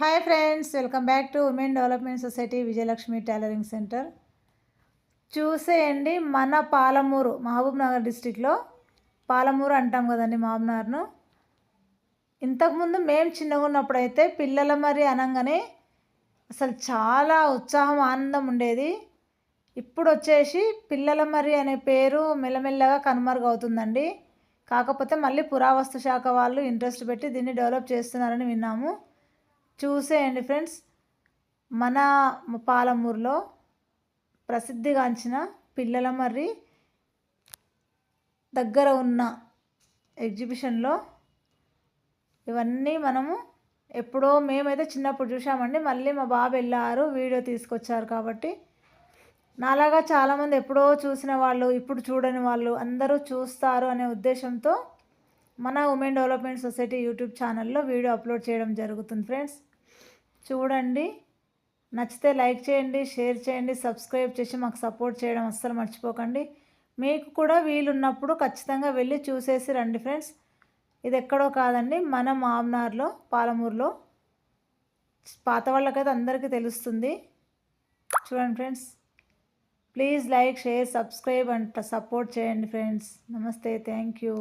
Hi friends welcome back to women development society Vijayalakshmi tailoring centre చూసేయండి మన పాలమూరు మహబూబ్ నగర్ డిస్టిక్లో పాలమూరు అంటాం కదండి మహబూబ్ నగర్ను. ఇంతకుముందు మేము చిన్నగా ఉన్నప్పుడైతే పిల్లల మరి అనగానే అసలు చాలా ఉత్సాహం ఆనందం ఉండేది. ఇప్పుడు వచ్చేసి పిల్లల మరి అనే పేరు మెల్లమెల్లగా కనుమరుగవుతుందండి. కాకపోతే మళ్ళీ పురావస్తు శాఖ వాళ్ళు ఇంట్రెస్ట్ పెట్టి దీన్ని డెవలప్ చేస్తున్నారని విన్నాము. చూసేయండి ఫ్రెండ్స్. మన పాలమూరులో ప్రసిద్ధిగాంచిన పిల్లల మర్రి దగ్గర ఉన్న ఎగ్జిబిషన్లో ఇవన్నీ మనము ఎప్పుడో మేమైతే చిన్నప్పుడు చూసామండి మళ్ళీ మా బాబు వెళ్ళారు వీడియో తీసుకొచ్చారు కాబట్టి. నాలాగా చాలామంది ఎప్పుడో చూసిన వాళ్ళు ఇప్పుడు చూడని వాళ్ళు అందరూ చూస్తారు అనే ఉద్దేశంతో మన ఉమెన్ డెవలప్మెంట్ సొసైటీ యూట్యూబ్ ఛానల్లో వీడియో అప్లోడ్ చేయడం జరుగుతుంది ఫ్రెండ్స్. చూడండి. నచ్చితే లైక్ చేయండి షేర్ చేయండి సబ్స్క్రైబ్ చేసి మాకు సపోర్ట్ చేయడం అస్సలు మర్చిపోకండి. మీకు కూడా వీలున్నప్పుడు ఖచ్చితంగా వెళ్ళి చూసేసి రండి ఫ్రెండ్స్. ఇది ఎక్కడో కాదండి మన మామ్నార్లో పాలమూరులో. పాత వాళ్ళకైతే అందరికీ తెలుస్తుంది. చూడండి friends. Please like share subscribe and support చేయండి ఫ్రెండ్స్. నమస్తే థ్యాంక్ యూ.